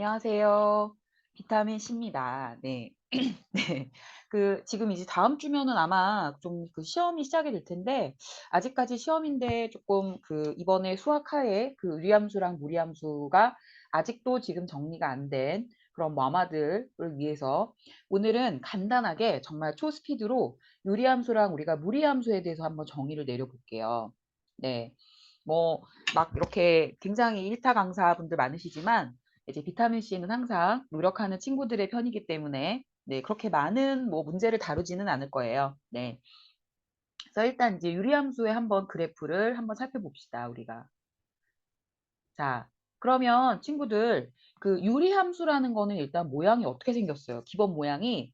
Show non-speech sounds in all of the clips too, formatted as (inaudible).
안녕하세요. 비타민 C입니다. 네. (clears throat) 네. 그 지금 이제 다음 주면은 아마 좀 그 시험이 시작이 될 텐데 아직까지 시험인데 조금 그 이번에 수학하에 그 유리함수랑 무리함수가 아직도 지금 정리가 안 된 그런 마마들을 위해서 오늘은 간단하게 정말 초스피드로 유리함수랑 우리가 무리함수에 대해서 한번 정의를 내려볼게요. 네. 뭐 막 이렇게 굉장히 일타 강사분들 많으시지만 이제 비타민 C는 항상 노력하는 친구들의 편이기 때문에 네, 그렇게 많은 뭐 문제를 다루지는 않을 거예요. 네. 그래서 일단 이제 유리함수의 한번 그래프를 한번 살펴봅시다, 우리가. 자, 그러면 친구들 그 유리함수라는 거는 일단 모양이 어떻게 생겼어요? 기본 모양이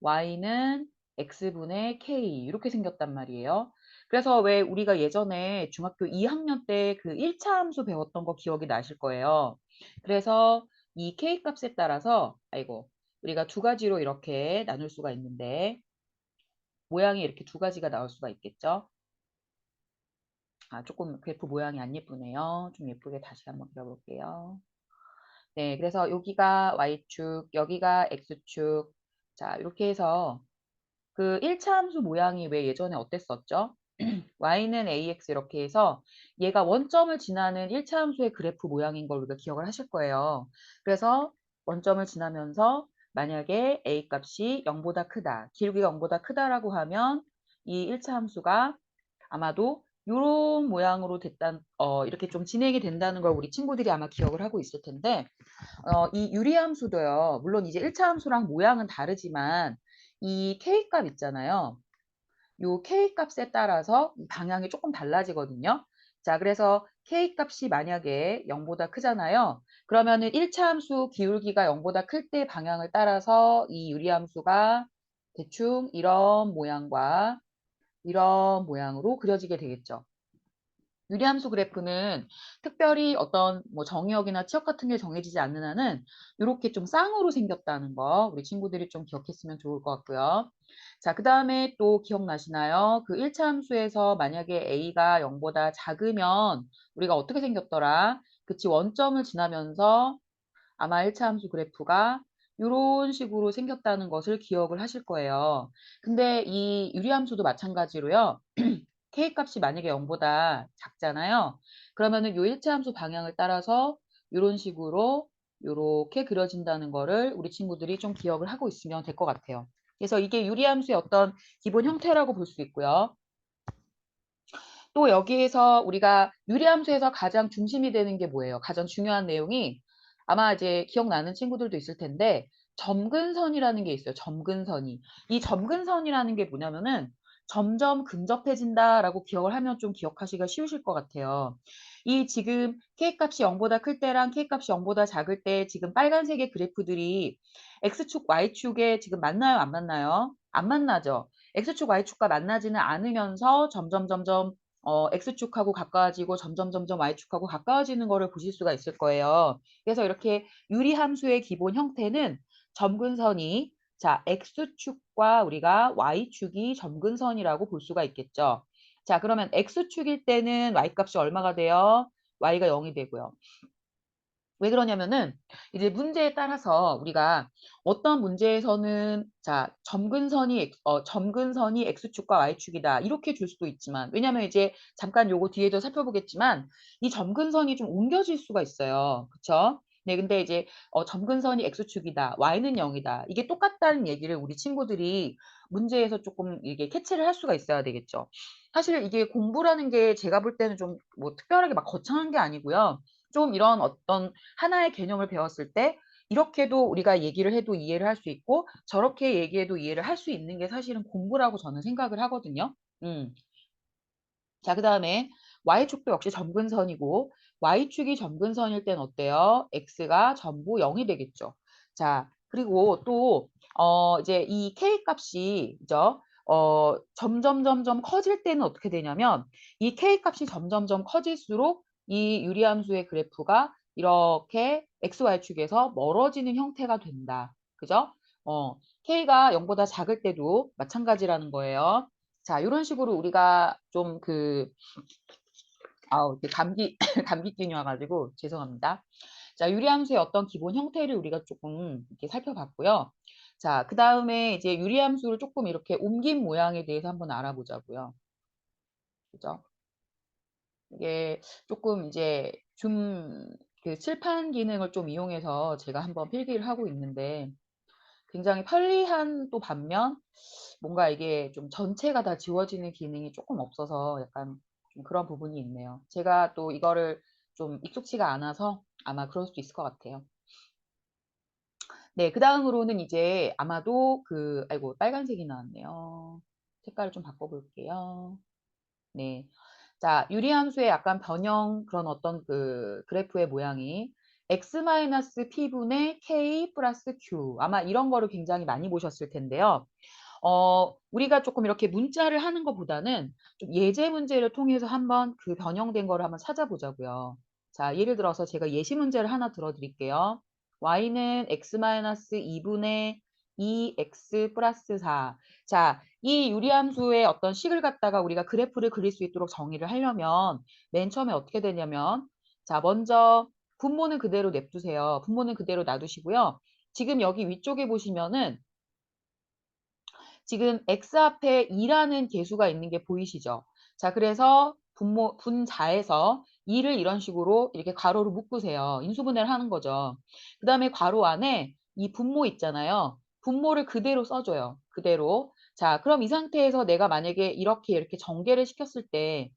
y는 x분의 k 이렇게 생겼단 말이에요. 그래서 왜 우리가 예전에 중학교 2학년 때 그 1차 함수 배웠던 거 기억이 나실 거예요. 그래서 이 k 값에 따라서 아이고 우리가 두 가지로 이렇게 나눌 수가 있는데 모양이 이렇게 두 가지가 나올 수가 있겠죠. 아, 조금 그래프 모양이 안 예쁘네요. 좀 예쁘게 다시 한번 그려볼게요. 네, 그래서 여기가 y축, 여기가 x축. 자, 이렇게 해서 그 1차 함수 모양이 왜 예전에 어땠었죠? (clears throat) y는 ax 이렇게 해서 얘가 원점을 지나는 1차 함수의 그래프 모양인 걸 우리가 기억을 하실 거예요. 그래서 원점을 지나면서 만약에 a 값이 0보다 크다, 기울기가 0보다 크다라고 하면 이 1차 함수가 아마도 이런 모양으로 됐다, 어, 이렇게 좀 진행이 된다는 걸 우리 친구들이 아마 기억을 하고 있을 텐데, 어, 이 유리함수도요, 물론 이제 1차 함수랑 모양은 다르지만, 이 K값 있잖아요. 요 K값에 따라서 방향이 조금 달라지거든요. 자, 그래서 K값이 만약에 0보다 크잖아요. 그러면은 1차 함수 기울기가 0보다 클 때 방향을 따라서 이 유리함수가 대충 이런 모양과 이런 모양으로 그려지게 되겠죠. 유리함수 그래프는 특별히 어떤 뭐 정의역이나 치역 같은 게 정해지지 않는 한은 이렇게 좀 쌍으로 생겼다는 거 우리 친구들이 좀 기억했으면 좋을 것 같고요. 자, 그 다음에 또 기억나시나요? 그 1차 함수에서 만약에 a가 0보다 작으면 우리가 어떻게 생겼더라? 그치, 원점을 지나면서 아마 1차 함수 그래프가 이런 식으로 생겼다는 것을 기억을 하실 거예요. 근데 이 유리함수도 마찬가지로요. (clears throat) K값이 만약에 0보다 작잖아요. 그러면은 요 1차 함수 방향을 따라서 이런 식으로 이렇게 그려진다는 거를 우리 친구들이 좀 기억을 하고 있으면 될 것 같아요. 그래서 이게 유리함수의 어떤 기본 형태라고 볼 수 있고요. 또 여기에서 우리가 유리함수에서 가장 중심이 되는 게 뭐예요? 가장 중요한 내용이 아마 이제 기억나는 친구들도 있을 텐데 점근선이라는 게 있어요. 점근선이. 이 점근선이라는 게 뭐냐면은 점점 근접해진다라고 기억을 하면 좀 기억하시기가 쉬우실 것 같아요. 이 지금 K값이 0보다 클 때랑 K값이 0보다 작을 때 지금 빨간색의 그래프들이 X축, Y축에 지금 만나요? 안 만나요? 안 만나죠. X축, Y축과 만나지는 않으면서 점점 점점 어, X축하고 가까워지고 점점 점점 Y축하고 가까워지는 거를 보실 수가 있을 거예요. 그래서 이렇게 유리함수의 기본 형태는 점근선이 자, X축과 우리가 Y축이 점근선이라고 볼 수가 있겠죠. 자, 그러면 X축일 때는 Y값이 얼마가 돼요? Y가 0이 되고요. 왜 그러냐면은 이제 문제에 따라서 우리가 어떤 문제에서는 자 점근선이 어, 점근선이 x축과 y축이다 이렇게 줄 수도 있지만 왜냐하면 이제 잠깐 요거 뒤에도 살펴보겠지만 이 점근선이 좀 옮겨질 수가 있어요 그쵸 네 근데 이제 어, 점근선이 x축이다 y는 0이다 이게 똑같다는 얘기를 우리 친구들이 문제에서 조금 이게 캐치를 할 수가 있어야 되겠죠 사실 이게 공부라는 게 제가 볼 때는 좀 뭐 특별하게 막 거창한 게 아니고요 좀 이런 어떤 하나의 개념을 배웠을 때 이렇게도 우리가 얘기를 해도 이해를 할 수 있고 저렇게 얘기해도 이해를 할 수 있는 게 사실은 공부라고 저는 생각을 하거든요. 음. 자, 그 다음에 Y축도 역시 점근선이고 Y축이 점근선일 땐 어때요? X가 전부 0이 되겠죠. 자, 그리고 또 어, 이제 이 K 값이 그죠? 어, 점점 점점 커질 때는 어떻게 되냐면 이 K 값이 점점 점 커질수록 이 유리함수의 그래프가 이렇게 XY축에서 멀어지는 형태가 된다. 그죠? 어, K가 0보다 작을 때도 마찬가지라는 거예요. 자, 이런 식으로 우리가 좀 그 아우, 감기, (laughs) 감기균이 와가지고 죄송합니다. 자, 유리함수의 어떤 기본 형태를 우리가 조금 이렇게 살펴봤고요. 자, 그 다음에 이제 유리함수를 조금 이렇게 옮긴 모양에 대해서 한번 알아보자고요. 그죠? 이게 조금 이제 좀그 칠판 기능을 좀 이용해서 제가 한번 필기를 하고 있는데 굉장히 편리한 또 반면 뭔가 이게 좀 전체가 다 지워지는 기능이 조금 없어서 약간 좀 그런 부분이 있네요. 제가 또 이거를 좀 익숙치가 않아서 아마 그럴 수도 있을 것 같아요. 네, 그 다음으로는 이제 아마도 그, 아이고, 빨간색이 나왔네요. 색깔을 좀 바꿔볼게요. 네. 자, 유리함수의 약간 변형 그런 어떤 그 그래프의 모양이 x-p분의 k 플러스 q 아마 이런 거를 굉장히 많이 보셨을 텐데요. 어, 우리가 조금 이렇게 문자를 하는 것보다는 좀 예제 문제를 통해서 한번 그 변형된 거를 한번 찾아보자고요. 자, 예를 들어서 제가 예시 문제를 하나 들어드릴게요. y는 x-2분의 2x 플러스 4. 자, 이 유리함수의 어떤 식을 갖다가 우리가 그래프를 그릴 수 있도록 정의를 하려면 맨 처음에 어떻게 되냐면 자, 먼저 분모는 그대로 냅두세요. 분모는 그대로 놔두시고요. 지금 여기 위쪽에 보시면은 지금 x 앞에 2라는 개수가 있는 게 보이시죠? 자, 그래서 분모, 분자에서 2를 이런 식으로 이렇게 괄호로 묶으세요. 인수분해를 하는 거죠. 그 다음에 괄호 안에 이 분모 있잖아요. 분모를 그대로 써줘요. 그대로. 자, 그럼 이 상태에서 내가 만약에 이렇게 이렇게 전개를 시켰을 때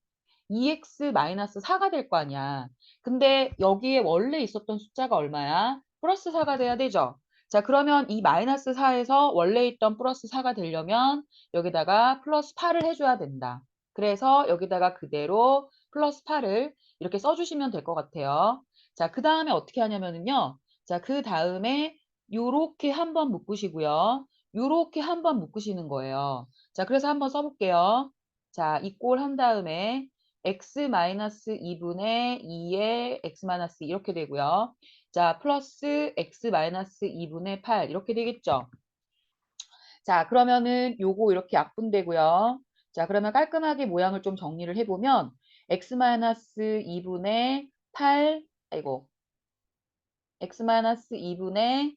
2x-4가 될 거 아니야. 근데 여기에 원래 있었던 숫자가 얼마야? 플러스 4가 돼야 되죠. 자, 그러면 이 마이너스 4에서 원래 있던 플러스 4가 되려면 여기다가 플러스 8을 해줘야 된다. 그래서 여기다가 그대로 플러스 8을 이렇게 써주시면 될 것 같아요. 자, 그 다음에 어떻게 하냐면요. 자, 그 다음에 요렇게 한번 묶으시고요. 요렇게 한번 묶으시는 거예요. 자, 그래서 한번 써볼게요. 자, 이꼴 한 다음에 x-2분의 2의 x-2 이렇게 되고요. 자, 플러스 x-2분의 8 이렇게 되겠죠. 자, 그러면은 요거 이렇게 약분되고요. 자, 그러면 깔끔하게 모양을 좀 정리를 해보면 x-2분의 8, 아이고, x-2분의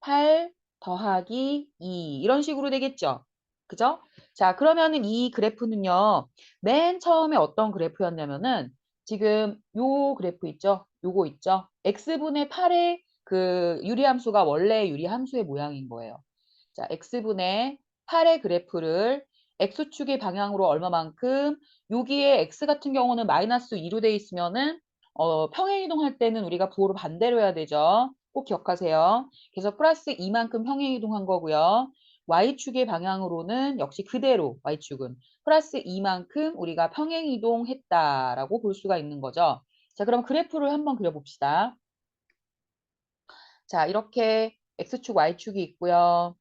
8 더하기 2 이런 식으로 되겠죠. 그죠? 자, 그러면은 이 그래프는요. 맨 처음에 어떤 그래프였냐면은 지금 요 그래프 있죠? 요거 있죠? x분의 8의 그 유리함수가 원래 유리함수의 모양인 거예요. 자, x분의 8의 그래프를 x축의 방향으로 얼마만큼 여기에 x 같은 경우는 마이너스 2로 돼 있으면은 어, 평행이동할 때는 우리가 부호로 반대로 해야 되죠. 꼭 기억하세요. 그래서 플러스 2만큼 평행이동한 거고요. Y축의 방향으로는 역시 그대로 y축은 플러스 2만큼 우리가 평행이동했다라고 볼 수가 있는 거죠. 자, 그럼 그래프를 한번 그려봅시다. 자, 이렇게 x축, y축이 있고요.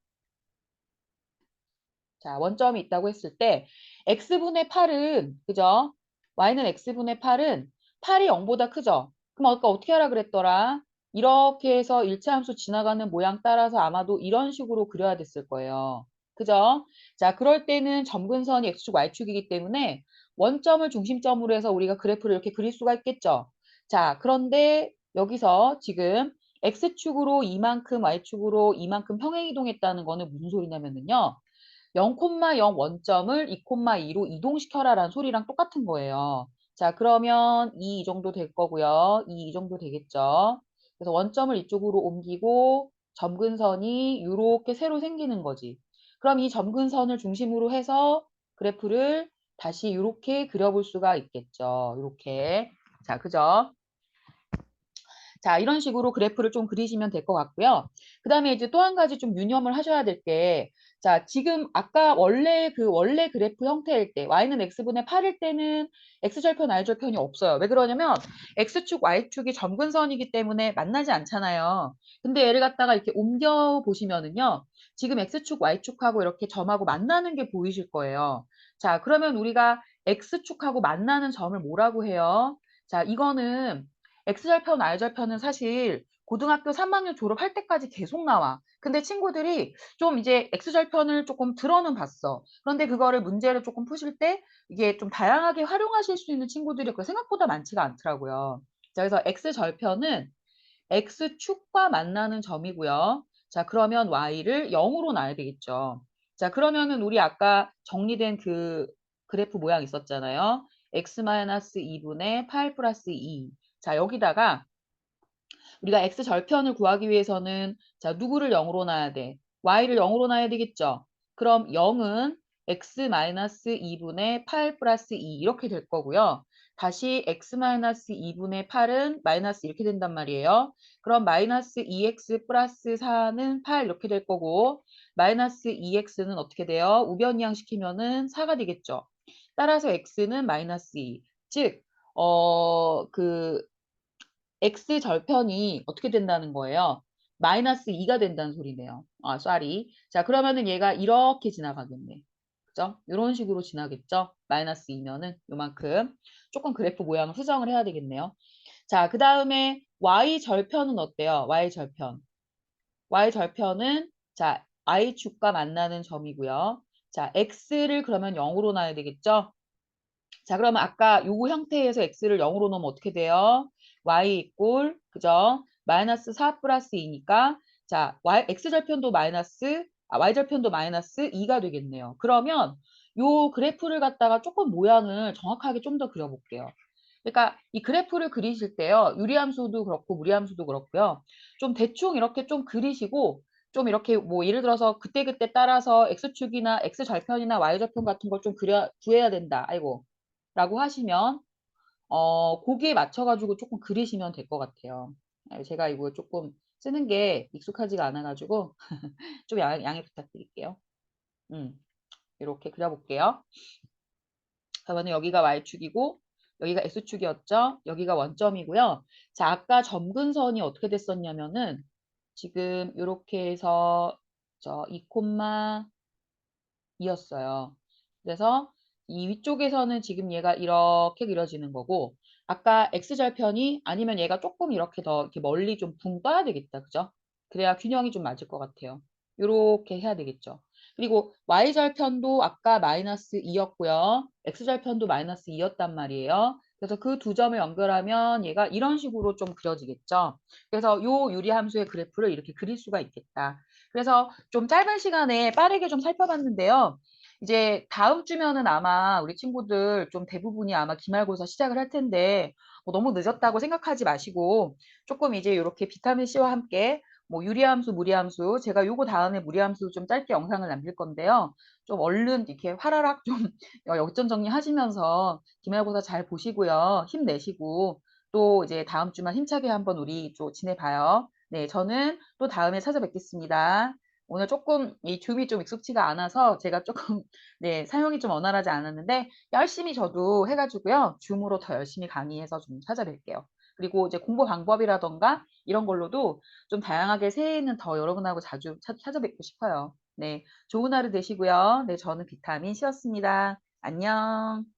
자, 원점이 있다고 했을 때 x분의 8은 그죠? y는 x분의 8은 8이 0보다 크죠? 그럼 아까 어떻게 하라 그랬더라? 이렇게 해서 일차함수 지나가는 모양 따라서 아마도 이런 식으로 그려야 됐을 거예요. 그죠? 자, 그럴 때는 점근선이 x축, y축이기 때문에 원점을 중심점으로 해서 우리가 그래프를 이렇게 그릴 수가 있겠죠. 자, 그런데 여기서 지금 x축으로 이만큼, y축으로 이만큼 평행이동했다는 거는 무슨 소리냐면요. 0,0 원점을 2,2로 이동시켜라라는 소리랑 똑같은 거예요. 자, 그러면 2 이 정도 될 거고요. 2 이 정도 되겠죠. 그래서 원점을 이쪽으로 옮기고 점근선이 이렇게 새로 생기는 거지. 그럼 이 점근선을 중심으로 해서 그래프를 다시 이렇게 그려볼 수가 있겠죠. 이렇게. 자, 그죠? 자, 이런 식으로 그래프를 좀 그리시면 될 것 같고요. 그 다음에 이제 또 한 가지 좀 유념을 하셔야 될 게, 자, 지금 아까 원래 그 원래 그래프 형태일 때, y는 x분의 8일 때는 x절편, y절편이 없어요. 왜 그러냐면, x축, y축이 점근선이기 때문에 만나지 않잖아요. 근데 얘를 갖다가 이렇게 옮겨 보시면은요, 지금 x축, y축하고 이렇게 점하고 만나는 게 보이실 거예요. 자, 그러면 우리가 x축하고 만나는 점을 뭐라고 해요? 자, 이거는 X절편, Y절편은 사실 고등학교 3학년 졸업할 때까지 계속 나와. 근데 친구들이 좀 이제 X절편을 조금 들어는 봤어. 그런데 그거를 문제를 조금 푸실 때 이게 좀 다양하게 활용하실 수 있는 친구들이 그 생각보다 많지가 않더라고요. 자, 그래서 X절편은 X축과 만나는 점이고요. 자, 그러면 Y를 0으로 놔야 되겠죠. 자, 그러면은 우리 아까 정리된 그 그래프 모양 있었잖아요. X-2분의 8 플러스 2. 자, 여기다가 우리가 X 절편을 구하기 위해서는 자, 누구를 0으로 놔야 돼? Y를 0으로 놔야 되겠죠? 그럼 0은 X-2분의 8 플러스 2 이렇게 될 거고요. 다시 X-2분의 8은 마이너스 이렇게 된단 말이에요. 그럼 마이너스 2X 플러스 4는 8 이렇게 될 거고 마이너스 2X는 어떻게 돼요? 우변이항 시키면은 4가 되겠죠. 따라서 X는 마이너스 2. 즉, 어, 그 x 절편이 어떻게 된다는 거예요? 마이너스 2가 된다는 소리네요. 아, sorry. 자, 그러면은 얘가 이렇게 지나가겠네. 그죠? 이런 식으로 지나겠죠? 마이너스 2면은 요만큼. 조금 그래프 모양을 수정을 해야 되겠네요. 자, 그 다음에 y 절편은 어때요? y 절편. y 절편은 자, y축과 만나는 점이고요. 자, x를 그러면 0으로 놔야 되겠죠? 자, 그러면 아까 요거 형태에서 x를 0으로 넣으면 어떻게 돼요? Y 이꼴 그죠? 마이너스 4 플러스 2니까 자 y x절편도 마이너스 아, y절편도 마이너스 2가 되겠네요. 그러면 요 그래프를 갖다가 조금 모양을 정확하게 좀 더 그려볼게요. 그러니까 이 그래프를 그리실 때요. 유리함수도 그렇고 무리함수도 그렇고요. 좀 대충 이렇게 좀 그리시고 좀 이렇게 뭐 예를 들어서 그때그때 따라서 x축이나 x절편이나 y절편 같은 걸 좀 그려 구해야 된다. 아이고 라고 하시면 어, 거기에 맞춰가지고 조금 그리시면 될 것 같아요. 아, 제가 이거 조금 쓰는 게 익숙하지가 않아가지고 (laughs) 좀 양, 양해 부탁드릴게요. 음, 이렇게 그려볼게요. 그러면 여기가 y축이고 여기가 x축이었죠. 여기가 원점이고요. 자, 아까 점근선이 어떻게 됐었냐면은 지금 이렇게 해서 저 2,2였어요. 그래서 이 위쪽에서는 지금 얘가 이렇게 그려지는 거고 아까 x절편이 아니면 얘가 조금 이렇게 더 이렇게 멀리 좀 붕 떠야 되겠다. 그죠? 그래야 균형이 좀 맞을 것 같아요. 이렇게 해야 되겠죠. 그리고 y절편도 아까 마이너스 2였고요. x절편도 마이너스 2였단 말이에요. 그래서 그 두 점을 연결하면 얘가 이런 식으로 좀 그려지겠죠. 그래서 요 유리함수의 그래프를 이렇게 그릴 수가 있겠다. 그래서 좀 짧은 시간에 빠르게 좀 살펴봤는데요. 이제 다음 주면은 아마 우리 친구들 좀 대부분이 아마 기말고사 시작을 할 텐데 뭐 너무 늦었다고 생각하지 마시고 조금 이제 이렇게 비타민 C와 함께 뭐 유리함수, 무리함수 제가 요거 다음에 무리함수 좀 짧게 영상을 남길 건데요. 좀 얼른 이렇게 화라락 좀 역전 정리하시면서 기말고사 잘 보시고요. 힘내시고 또 이제 다음 주만 힘차게 한번 우리 또 지내봐요. 네, 저는 또 다음에 찾아뵙겠습니다. 오늘 조금 이 줌이 좀 익숙치가 않아서 제가 조금 (laughs) 네, 사용이 좀 원활하지 않았는데 열심히 저도 해가지고요. 줌으로 더 열심히 강의해서 좀 찾아뵐게요. 그리고 이제 공부 방법이라던가 이런 걸로도 좀 다양하게 새해에는 더 여러분하고 자주 찾, 찾아뵙고 싶어요. 네, 좋은 하루 되시고요. 네, 저는 비타민 C였습니다. 안녕.